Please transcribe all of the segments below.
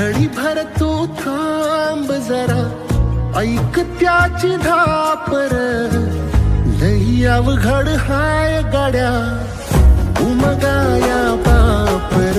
घडी भर तू थांब जरा ऐक त्याची धापर. लई अवघड हाय गाड्या उमगाया बापर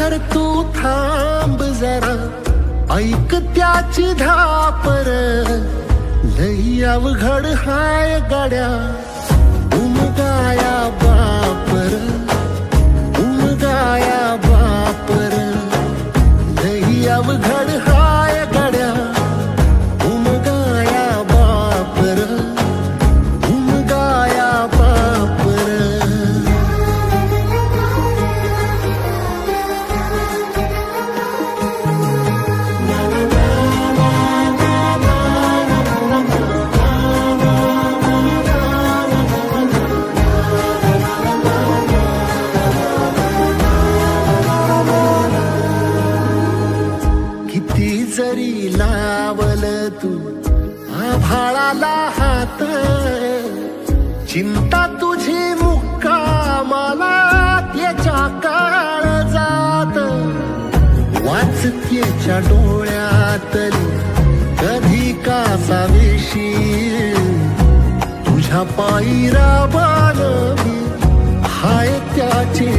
घडी भर तू थांब जरा. ऐक त्याची धापर. लई अवघड हाय गड्या. उमगाया आभाळाला हात चिंता तुझी मुक्कामाला त्याच्या काळ जात. वाचतेच्या डोळ्यातली कधी कासा वेशी तुझ्या पायीरा बाल हाय त्याचे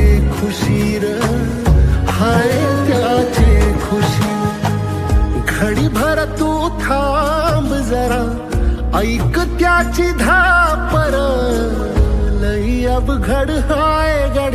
ऐक त्याची धापर लई अवघड हाय गड